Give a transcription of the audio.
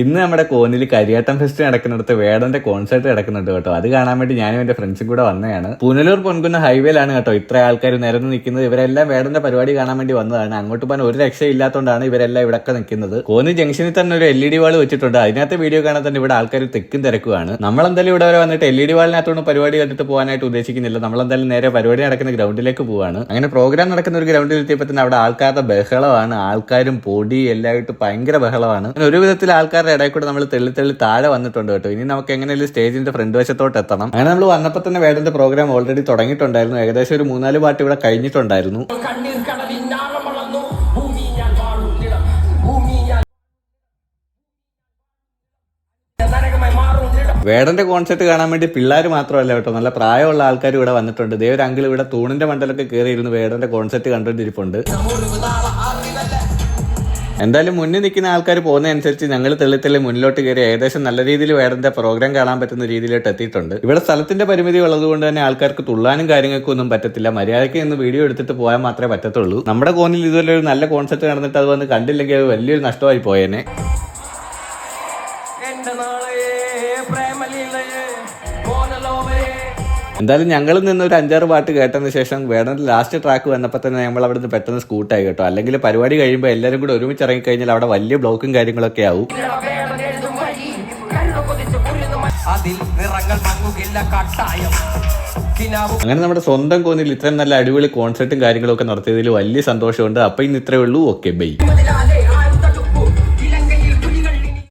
ഇന്ന് നമ്മുടെ കോന്നിൽ കരിയാട്ടം ഫെസ്റ്റ് നടക്കുന്നിടത്ത് വേടന്റെ കോൺസേർട്ട് നടക്കുന്നുണ്ട് കേട്ടോ. അത് കാണാൻ വേണ്ടി ഞാനും എന്റെ ഫ്രണ്ട്സും കൂടെ വന്നതാണ്. പുനലൂർ പൊൻകുന്ന ഹൈവേയിലാണ് കേട്ടോ ഇത്ര ആൾക്കാർ നിരന്ന് നിൽക്കുന്നത്. ഇവരെല്ലാം വേടന്റെ പരിപാടി കാണാൻ വേണ്ടി വന്നതാണ്. അങ്ങോട്ട് പോകാൻ ഒരു രക്ഷയില്ലാത്തതുകൊണ്ടാണ് ഇവരെല്ലാം ഇവിടെ നിൽക്കുന്നത്. കോന്നി ജംഗ്ഷനിൽ തന്നെ ഒരു എൽ ഇ ഡി വാൾ വെച്ചിട്ടുണ്ട്. അതിനകത്ത് വീഡിയോ കാണാൻ തന്നെ ഇവിടെ ആൾക്കാർ തെക്കും തിരക്കുവാണ്. നമ്മളെന്തായാലും ഇവിടെ വരെ വന്നിട്ട് എൽ ഇ ഡി വാളിനകത്തോണ്ട് പരിപാടി കണ്ടിട്ട് പോകാനായിട്ട് ഉദ്ദേശിക്കുന്നില്ല. നമ്മളെന്തായാലും നേരെ പരിപാടി നടക്കുന്ന ഗ്രൗണ്ടിലേക്ക് പോവാണ്. അങ്ങനെ പ്രോഗ്രാം നടക്കുന്ന ഒരു ഗ്രൗണ്ടിൽ എത്തിയപ്പോൾ തന്നെ അവിടെ ആൾക്കാരുടെ ബഹളമാണ്. ആൾക്കാരും പൊടി എല്ലായിട്ട് ഭയങ്കര ബഹളമാണ്. ഒരു വിധത്തിൽ ആൾക്കാരുടെ ഇടയിൽ കൂടെ നമ്മൾ തെള്ളി തെള്ളി താഴെ വന്നിട്ടുണ്ട് കേട്ടോ. ഇനി നമുക്ക് എങ്ങനെയാലും സ്റ്റേജിന്റെ ഫ്രണ്ട് വശത്തോട്ട് എത്തണം. അങ്ങനെ നമ്മൾ വന്നപ്പോൾ തന്നെ വേടന്റെ പ്രോഗ്രാം ഓൾറെഡി തുടങ്ങിയിട്ടുണ്ടായിരുന്നു. ഏകദേശം ഒരു മൂന്നാൽ പാട്ട് ഇവിടെ കഴിഞ്ഞിട്ടുണ്ടായിരുന്നു. വേടന്റെ കോൺസെർട്ട് കാണാൻ വേണ്ടി പിള്ളേർ മാത്രമല്ല കേട്ടോ. നല്ല പ്രായമുള്ള ആൾക്കാർ ഇവിടെ വന്നിട്ടുണ്ട്. ദേ ഒരു അങ്കിൾ ഇവിടെ തൂണിന്റെ മണ്ടലൊക്കെ കയറിയിരുന്ന് വേടന്റെ കോൺസെർട്ട് കണ്ടുകൊണ്ടിരിപ്പുണ്ട് എന്തായാലും മുന്നിൽ നിൽക്കുന്ന ആൾക്കാർ പോകുന്നതനുസരിച്ച് ഞങ്ങൾ തെള്ളി തെള്ളി മുന്നിലോട്ട് കയറി ഏകദേശം നല്ല രീതിയിൽ വേടന്റെ പ്രോഗ്രാം കാണാൻ പറ്റുന്ന രീതിയിലോട്ട് എത്തിയിട്ടുണ്ട്. ഇവിടെ സ്ഥലത്തിന്റെ പരിമിതി ഉള്ളതുകൊണ്ട് തന്നെ ആൾക്കാർക്ക് തുള്ളാനും കാര്യങ്ങൾക്കും ഒന്നും പറ്റത്തില്ല. മര്യാദയ്ക്ക് നിന്ന് വീഡിയോ എടുത്തിട്ട് പോയാൽ മാത്രമേ പറ്റത്തുള്ളൂ. നമ്മുടെ കോണിൽ ഇതുപോലെ ഒരു നല്ല കോൺസെപ്റ്റ് നടന്നിട്ട് അത് വന്ന് കണ്ടില്ലെങ്കിൽ അത് വലിയൊരു നഷ്ടമായി പോയേനെ. പ്രേമലീലയെ എന്തായാലും ഞങ്ങൾ നിന്ന് ഒരു അഞ്ചാറ് പാട്ട് കേട്ടതിന് ശേഷം വേടന്റെ ലാസ്റ്റ് ട്രാക്ക് വന്നപ്പോൾ തന്നെ നമ്മൾ അവിടെ നിന്ന് പെട്ടെന്ന് സ്കൂട്ടായി കേട്ടോ. അല്ലെങ്കിൽ പരിപാടി കഴിയുമ്പോൾ എല്ലാവരും കൂടെ ഒരുമിച്ച് ഇറങ്ങിക്കഴിഞ്ഞാൽ അവിടെ വലിയ ബ്ലോക്കും കാര്യങ്ങളൊക്കെ ആവും. അതിൽ നിറങ്ങൾ മങ്ങുകില്ല കട്ടായം. അങ്ങനെ നമ്മുടെ സ്വന്തം കോന്നിൽ ഇത്രയും നല്ല അടിപൊളി കോൺസെർട്ടും കാര്യങ്ങളൊക്കെ നടത്തിയതിൽ വലിയ സന്തോഷമുണ്ട്. അപ്പൊ ഇന്ന് ഇത്രയേ ഉള്ളൂ. Okay bye